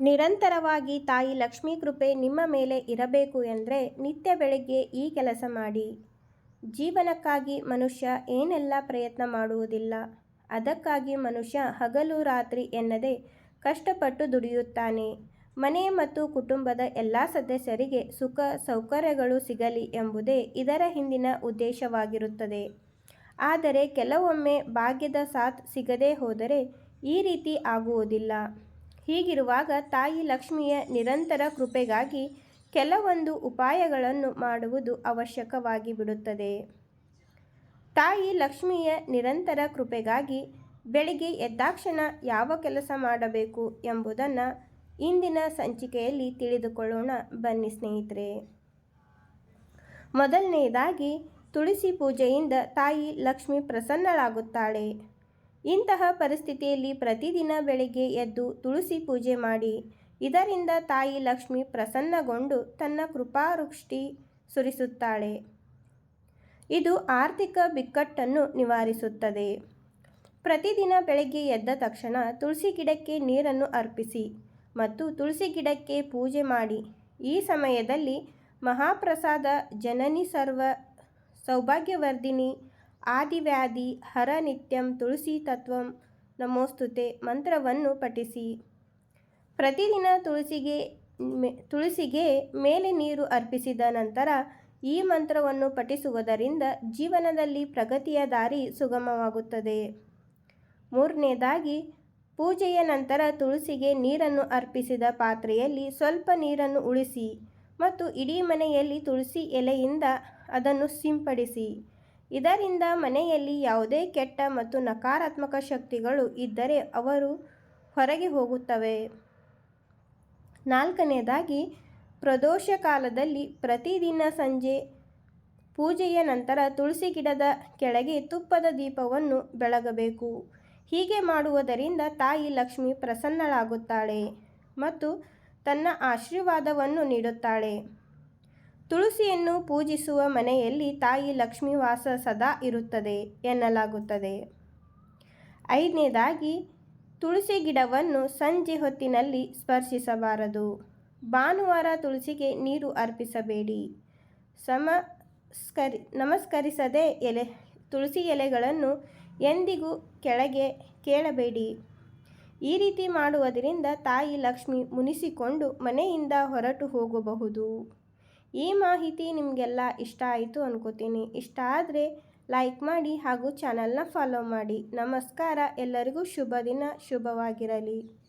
ನಿರಂತರವಾಗಿ ತಾಯಿ ಲಕ್ಷ್ಮೀ ಕೃಪೆ ನಿಮ್ಮ ಮೇಲೆ ಇರಬೇಕು ಎಂದರೆ ನಿತ್ಯ ಬೆಳಗ್ಗೆ ಈ ಕೆಲಸ ಮಾಡಿ. ಜೀವನಕ್ಕಾಗಿ ಮನುಷ್ಯ ಏನೆಲ್ಲ ಪ್ರಯತ್ನ ಮಾಡುವುದಿಲ್ಲ. ಅದಕ್ಕಾಗಿ ಮನುಷ್ಯ ಹಗಲು ರಾತ್ರಿ ಎನ್ನದೆ ಕಷ್ಟಪಟ್ಟು ದುಡಿಯುತ್ತಾನೆ. ಮನೆ ಮತ್ತು ಕುಟುಂಬದ ಎಲ್ಲ ಸದಸ್ಯರಿಗೆ ಸುಖ ಸೌಕರ್ಯಗಳು ಸಿಗಲಿ ಎಂಬುದೇ ಇದರ ಹಿಂದಿನ ಉದ್ದೇಶವಾಗಿರುತ್ತದೆ. ಆದರೆ ಕೆಲವೊಮ್ಮೆ ಭಾಗ್ಯದ ಸಾಥ್ ಸಿಗದೇ ಹೋದರೆ ಈ ರೀತಿ ಆಗುವುದಿಲ್ಲ. ಹೀಗಿರುವಾಗ ತಾಯಿ ಲಕ್ಷ್ಮಿಯ ನಿರಂತರ ಕೃಪೆಗಾಗಿ ಕೆಲವೊಂದು ಉಪಾಯಗಳನ್ನು ಮಾಡುವುದು ಅವಶ್ಯಕವಾಗಿ ಬಿಡುತ್ತದೆ. ತಾಯಿ ಲಕ್ಷ್ಮಿಯ ನಿರಂತರ ಕೃಪೆಗಾಗಿ ಬೆಳಿಗ್ಗೆ ಎದ್ದಾಕ್ಷಣ ಯಾವ ಕೆಲಸ ಮಾಡಬೇಕು ಎಂಬುದನ್ನು ಇಂದಿನ ಸಂಚಿಕೆಯಲ್ಲಿ ತಿಳಿದುಕೊಳ್ಳೋಣ. ಬನ್ನಿ ಸ್ನೇಹಿತರೆ. ಮೊದಲನೆಯದಾಗಿ ತುಳಸಿ ಪೂಜೆಯಿಂದ ತಾಯಿ ಲಕ್ಷ್ಮಿ ಪ್ರಸನ್ನಳಾಗುತ್ತಾಳೆ. ಇಂತಹ ಪರಿಸ್ಥಿತಿಯಲ್ಲಿ ಪ್ರತಿದಿನ ಬೆಳಿಗ್ಗೆ ಎದ್ದು ತುಳಸಿ ಪೂಜೆ ಮಾಡಿ, ಇದರಿಂದ ತಾಯಿ ಲಕ್ಷ್ಮಿ ಪ್ರಸನ್ನಗೊಂಡು ತನ್ನ ಕೃಪಾವೃಷ್ಟಿ ಸುರಿಸುತ್ತಾಳೆ. ಇದು ಆರ್ಥಿಕ ಬಿಕ್ಕಟ್ಟನ್ನು ನಿವಾರಿಸುತ್ತದೆ. ಪ್ರತಿದಿನ ಬೆಳಗ್ಗೆ ಎದ್ದ ತಕ್ಷಣ ತುಳಸಿ ಗಿಡಕ್ಕೆ ನೀರನ್ನು ಅರ್ಪಿಸಿ ಮತ್ತು ತುಳಸಿ ಗಿಡಕ್ಕೆ ಪೂಜೆ ಮಾಡಿ. ಈ ಸಮಯದಲ್ಲಿ ಮಹಾಪ್ರಸಾದ, ಜನನಿ ಸರ್ವ ಸೌಭಾಗ್ಯವರ್ಧಿನಿ ಆದಿವ್ಯಾಧಿ, ಹರ ನಿತ್ಯಂ, ತುಳಸಿ ತತ್ವಂ, ನಮೋಸ್ತುತೆ, ಮಂತ್ರವನ್ನು ಪಠಿಸಿ. ಪ್ರತಿದಿನ ತುಳಸಿಗೆ ತುಳಸಿಗೆ ಮೇಲೆ ನೀರು ಅರ್ಪಿಸಿದ ನಂತರ ಈ ಮಂತ್ರವನ್ನು ಪಠಿಸುವುದರಿಂದ ಜೀವನದಲ್ಲಿ ಪ್ರಗತಿಯ ದಾರಿ ಸುಗಮವಾಗುತ್ತದೆ. ಮೂರನೇದಾಗಿ, ಪೂಜೆಯ ನಂತರ ತುಳಸಿಗೆ ನೀರನ್ನು ಅರ್ಪಿಸಿದ ಪಾತ್ರೆಯಲ್ಲಿ ಸ್ವಲ್ಪ ನೀರನ್ನು ಉಳಿಸಿ ಮತ್ತು ಇಡೀ ಮನೆಯಲ್ಲಿ ತುಳಸಿ ಎಲೆಯಿಂದ ಅದನ್ನು ಸಿಂಪಡಿಸಿ. ಇದರಿಂದ ಮನೆಯಲ್ಲಿ ಯಾವುದೇ ಕೆಟ್ಟ ಮತ್ತು ನಕಾರಾತ್ಮಕ ಶಕ್ತಿಗಳು ಇದ್ದರೆ ಅವರು ಹೊರಗೆ ಹೋಗುತ್ತವೆ. ನಾಲ್ಕನೇದಾಗಿ, ಪ್ರದೋಷ ಕಾಲದಲ್ಲಿ ಪ್ರತಿದಿನ ಸಂಜೆ ಪೂಜೆಯ ನಂತರ ತುಳಸಿ ಗಿಡದ ಕೆಳಗೆ ತುಪ್ಪದ ದೀಪವನ್ನು ಬೆಳಗಬೇಕು. ಹೀಗೆ ಮಾಡುವುದರಿಂದ ತಾಯಿ ಲಕ್ಷ್ಮಿ ಪ್ರಸನ್ನಳಾಗುತ್ತಾಳೆ ಮತ್ತು ತನ್ನ ಆಶೀರ್ವಾದವನ್ನು ನೀಡುತ್ತಾಳೆ. ತುಳಸಿಯನ್ನು ಪೂಜಿಸುವ ಮನೆಯಲ್ಲಿ ತಾಯಿ ಲಕ್ಷ್ಮೀ ವಾಸ ಸದಾ ಇರುತ್ತದೆ ಎನ್ನಲಾಗುತ್ತದೆ. ಐದನೇದಾಗಿ, ತುಳಸಿ ಗಿಡವನ್ನು ಸಂಜೆ ಹೊತ್ತಿನಲ್ಲಿ ಸ್ಪರ್ಶಿಸಬಾರದು. ಭಾನುವಾರ ತುಳಸಿಗೆ ನೀರು ಅರ್ಪಿಸಬೇಡಿ. ಸಮಸ್ಕರಿ ನಮಸ್ಕರಿಸದೆ ಎಲೆ, ತುಳಸಿ ಎಲೆಗಳನ್ನು ಎಂದಿಗೂ ಕೆಳಗೆ ಕೇಳಬೇಡಿ. ಈ ರೀತಿ ಮಾಡುವುದರಿಂದ ತಾಯಿ ಲಕ್ಷ್ಮಿ ಮುನಿಸಿಕೊಂಡು ಮನೆಯಿಂದ ಹೊರಟು ಹೋಗಬಹುದು. ಈ ಮಾಹಿತಿ ನಿಮಗೆಲ್ಲ ಇಷ್ಟ ಆಯಿತು ಅನ್ಕೋತೀನಿ. ಇಷ್ಟ ಆದರೆ ಲೈಕ್ ಮಾಡಿ ಹಾಗೂ ಚಾನಲ್ನ ಫಾಲೋ ಮಾಡಿ. ನಮಸ್ಕಾರ. ಎಲ್ಲರಿಗೂ ಶುಭ ದಿನ. ಶುಭವಾಗಿರಲಿ.